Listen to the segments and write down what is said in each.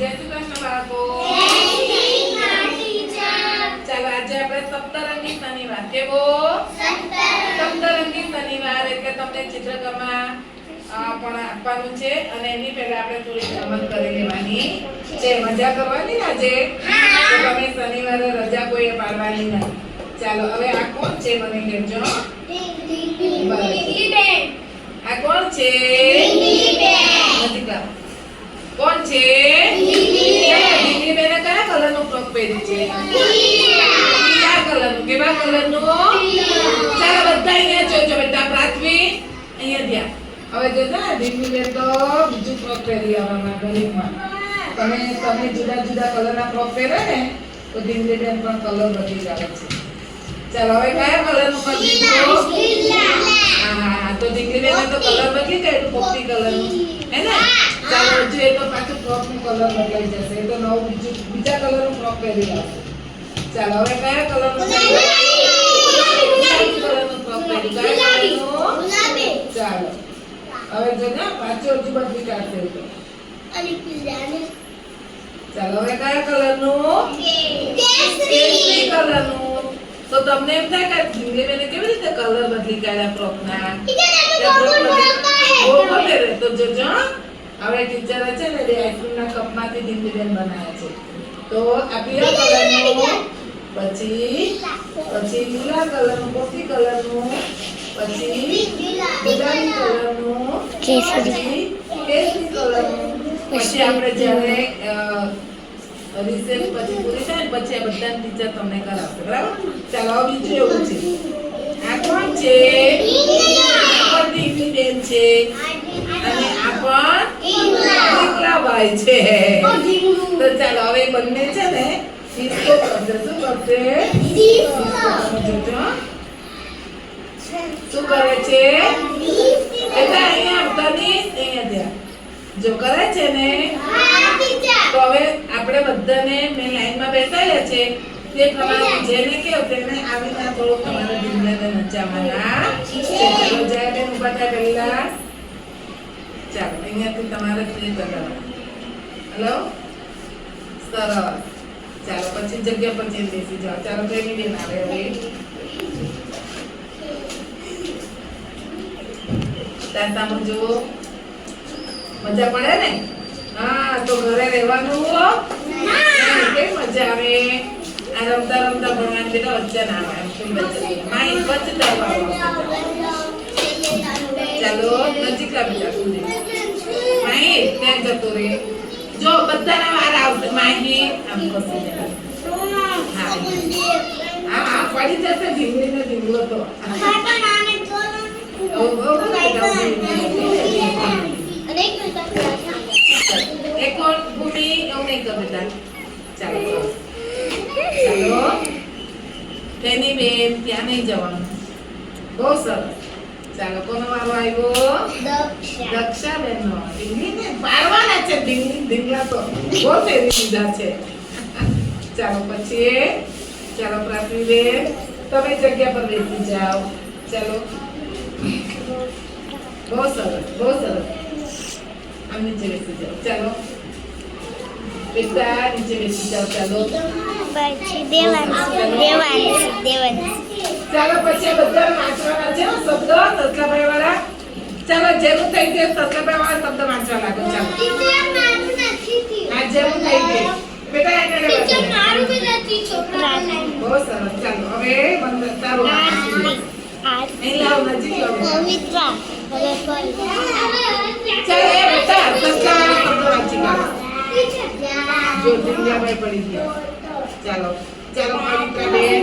જય શ્રી કૃષ્ણ બાળકો ચાલો આજે આપણે સપ્તરંગી શનિવાર. કેવો? સપ્તરંગી શનિવાર એટલે તમને ચિત્રકમાં પણ આપવાનું છે અને એની પહેલા આપણે થોડી રમત કરી લેવાની. છે મજા કરવાની આજે? તમે શનિવારે રજા કોઈએ પાડવાની નથી. ચાલો હવે આ કોણ છે મને કહેજો? આ કોણ છે? નથી કામ કોણ છે? દીકરી બેને કયા કલરનું ફ્રોક પહેર્યું છે? કયા કલરનું. કેવા કલરનું? ચાલો બધા અહીંયા જોજો બેટા પ્રાથમિક. અહીંયા ધ્યાન. હવે જોજો ને દીકરી બેન તો બીજું ફ્રોક પહેરી આવવાના ગરીબમાં તમે તમે જુદા જુદા કલરના ફ્રોક પહેરે ને, તો દીકરી બેન પણ કલર બદલી આવે છે. ચાલો હવે કયા કલરનું કરી દીધું તો દીકરી બેને તો કલર બદલી કાઢ્યું પોપટી કલરનું હે ને? ચાલો હજુ એ તો પાછું ફ્રોકનું કલર બદલાઈ જશે. એ તો નવું બીજું બીજા કલરનું ફ્રોક પહેરી લાવશે ચાલો હવે કયા કલરનું ગુલાબી. કલરનું ફ્રોક પહેર્યું કયા કલરનું ચાલો હવે જો ને પાછું હજુ બદલી કાઢશે ચાલો હવે કયા કલરનું કેસરી. કલરનું તો તમને એમ થાય કે ધીમે બેને કેવી રીતે કલર બદલી કાઢ્યા ફ્રોકના તો જોજો. હવે ટીચરે છે ને બે આઈસ્ક્રીમના કપમાંથી ડીંગલીબેન બનાવ્યા છે. તો આ પીળા કલરનું પછી પછી લીલા કલરનું કોફી કલરનું પછી ગુલાબી કલરનું. પછી કેસરી કલરનું પછી આપણે જ્યારે રિસેસ પછી પૂરી થાય પછી આ બધા ટીચર તમને કરાવશે, બરાબર? ચાલો, હવે બીજું એવું છે. આ કોણ છે? આ પણ છે. અને આ પણ દીકરાભાઈ છે. તો ચાલો, હવે બંને છે ને ડિસ્કો કરશે શું કરશે? જોજો શું કરે છે? એટલે અહીંયા તનીશ અહીંયા ત્યાં. જો કરે છે ને? તો હવે આપણે બધાને મેં લાઈનમાં બેસાડ્યા છે તે પ્રમાણે જેને કહો તેને આવીને થોડો તમારે ઢીંગલાને નચાવાના. ચાલો જય બેન ઊભા થાય પહેલા ચાલો, અહીંયાથી તમારે જે કરવાનું. હલો? સરસ. ચાલો, પછી જગ્યા પર જઈને બેસી જાઓ. ચાલો પ્રેમી બેન આવે હવે. ત્યાં સામે મજા પડે ને? હા તો ઘરે રહેવાનું હો. કેવી મજા આવે? આ રમતા રમતા ભણવાની બેટા વચ્ચે ના આવે. કોઈ વચ્ચે ચાલો નજીક સુધી માહી ત્યાં જતો રે. જો બધાના વાર આવશે. માહી આમ ખસી હા. હા પડી જશે ઢીંગલીને ઢીંગલો તો ઓ, ઓ, એક ઓર ભૂમિ એવું નહીં કરો બેટા ચાલો ચાલો તેની બેન ત્યાં નહીં જવાનું. બહુ સરસ. ચાલો કોનો વારો આવ્યો? દક્ષા. બેન નો પાડવાના છે ઢીંગલી ઢીંગલા તો બહુ ફેરી દીધા છે. ચાલો પછી ચાલો પ્રાથમિક બેન તમે જગ્યા પર બેસી જાઓ. ચાલો. બહુ સરસ બહુ સરસ. આમ નીચે બેસી જાઓ. ચાલો. બેટા નીચે બેસી જાઓ. ચાલો. પછી દેવાંશી દેવાંશી દેવાંશી. ચાલો પછી બધા વાંચવાના છે. શબ્દો સસલાભાઈ વાળા ચાલો જેવું થઈ ગયું સસલાભાઈ વાળા શબ્દ વાંચવા લાગો. ચાલો. આ જેવું થઈ ગયું. બેટા એને બહુ સરસ. ચાલો હવે બંધ તારું અહીં લાવ નજીક લાવ. પવિત્રા. ચાલો એ બેટા સસલાવાળા શબ્દ વાંચી કાઢો જો પડી ગયા. ચાલો ચાલો પવિત્રા બેન.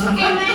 ¿Qué